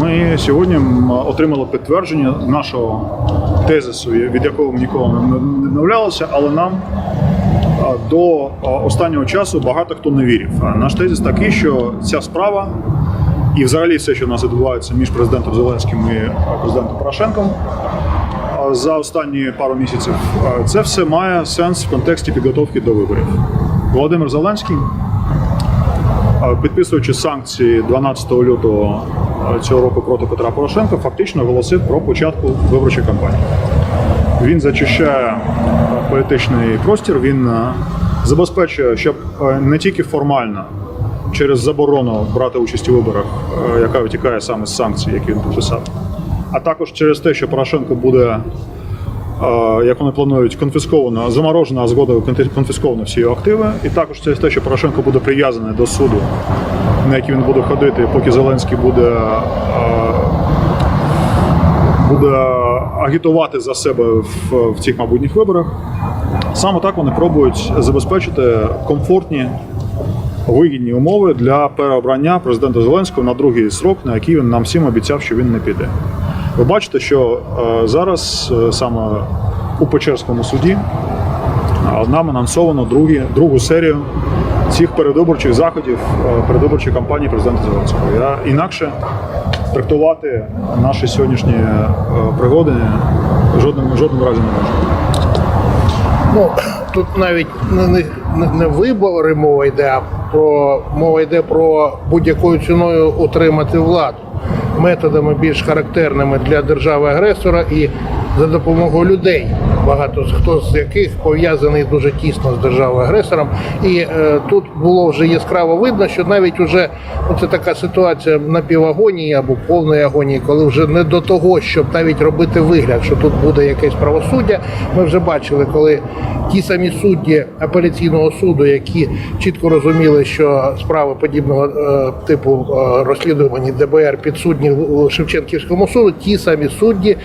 Ми сьогодні отримали підтвердження нашого тезису, від якого ніколи не відмовлялися, але нам до останнього часу багато хто не вірив. Наш тезис такий, що ця справа і взагалі все, що у нас відбувається між президентом Зеленським і президентом Порошенком за останні пару місяців, це все має сенс в контексті підготовки до виборів. Володимир Зеленський Підписуючи санкції 12 лютого цього року проти Петра Порошенка, фактично оголосив про початку виборчої кампанії. Він зачищає а, політичний простір, він забезпечує, щоб не тільки формально через заборону брати участь у виборах, яка витікає саме з санкцій, які він підписав, а також через те, що Порошенко буде е, як вони планують, конфісковано, заморожено, а згодом конфі- конфісковано всі його активи. І також через те, що Порошенко буде прив'язаний до суду, на який він буде ходити, поки Зеленський буде, буде агітувати за себе в, в цих майбутніх виборах. Саме так вони пробують забезпечити комфортні. Вигідні умови для переобрання президента Зеленського на другий срок, на який він нам всім обіцяв, що він не піде. Ви бачите, що е, зараз е, саме у Печерському суді е, нам анонсовано другі, другу серію цих передвиборчих заходів передвиборчої кампанії президента Зеленського. Я інакше трактувати наші сьогоднішні пригоди жодним, жодним разі не можу. Ну тут навіть не, не, не- вибори мова йде, а про мова йде про будь-якою ціною утримати владу методами більш характерними для держави-агресора і за допомогою людей, багато хто з яких пов'язаний дуже тісно з державою-агресором. І е, тут було вже яскраво видно, що навіть уже це така ситуація напівагонії або повної агонії, коли вже не до того, щоб навіть робити вигляд, що тут буде якесь правосуддя. Ми вже бачили, коли ті самі судді апеляційного суду, які чітко розуміли, що справи подібного е, типу е, розслідувані ДБР підсудні Шевченківському суду, ті самі судді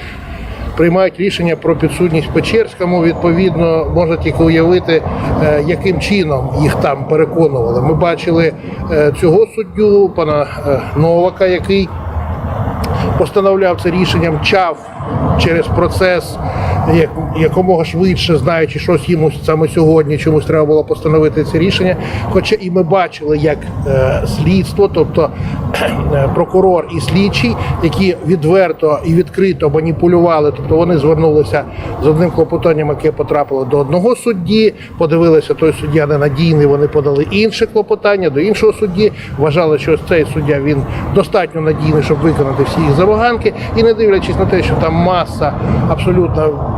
приймають рішення про підсудність Печерському. Відповідно, можна тільки уявити, е, яким чином їх там переконували. Ми бачили е, цього суддю, пана е, Новака, який постановляв це рішенням, чав через процес якомога швидше, знаючи, щось йому саме сьогодні чомусь треба було постановити це рішення. Хоча і ми бачили, як е, слідство, тобто е, прокурор і слідчий, які відверто і відкрито маніпулювали, тобто вони звернулися з одним клопотанням, яке потрапило до одного судді, подивилися, той суддя ненадійний, вони подали інше клопотання до іншого судді. Вважали, що цей суддя він достатньо надійний, щоб виконати всі їх забаганки, і не дивлячись на те, що там маса абсолютно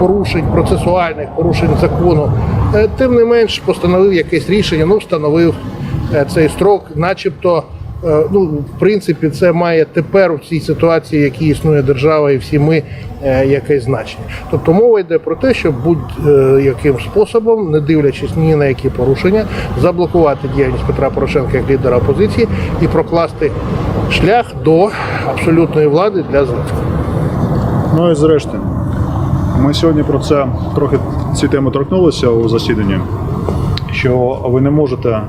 порушень процесуальних, порушень закону, е, тим не менш постановив якесь рішення, ну встановив е, цей строк, начебто. е, Ну, в принципі, це має тепер у цій ситуації, в якій існує держава, і всі ми якесь значення. Тобто мова йде про те, щоб будь-яким способом, не дивлячись ні на які порушення, заблокувати діяльність Петра Порошенка як лідера опозиції і прокласти шлях до абсолютної влади для Зеленського. Ну і зрештою, ми сьогодні про це трохи ці теми торкнулися у засіданні, що ви не можете, е,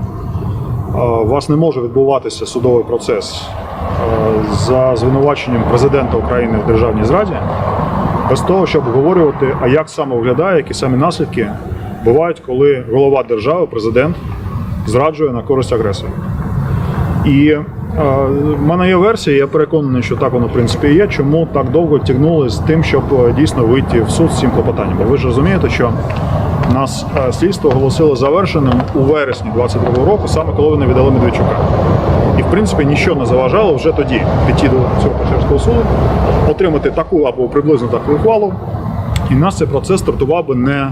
у вас не може відбуватися судовий процес е, за звинуваченням президента України в державній зраді, без того, щоб обговорювати, а як саме виглядає, які самі наслідки бувають, коли голова держави, президент, зраджує на користь агресора. І е, в мене є версія, я переконаний, що так воно в принципі є. Чому так довго тягнули з тим, щоб е, дійсно вийти в суд з цим клопотанням? Бо ви ж розумієте, що нас е, слідство оголосило завершеним у вересні 22-го року, саме коли вони віддали Медведчука. І в принципі нічого не заважало вже тоді піти до цього Печерського суду, отримати таку або приблизно таку ухвалу. І нас цей процес стартував би не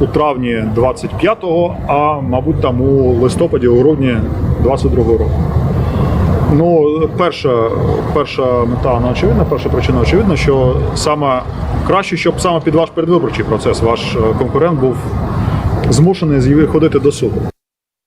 у травні 25-го, а мабуть там у листопаді, у грудні 22-го року. Ну, перша, перша мета вона очевидна, перша причина очевидна, що саме краще, щоб саме під ваш передвиборчий процес ваш е, конкурент був змушений ходити до суду.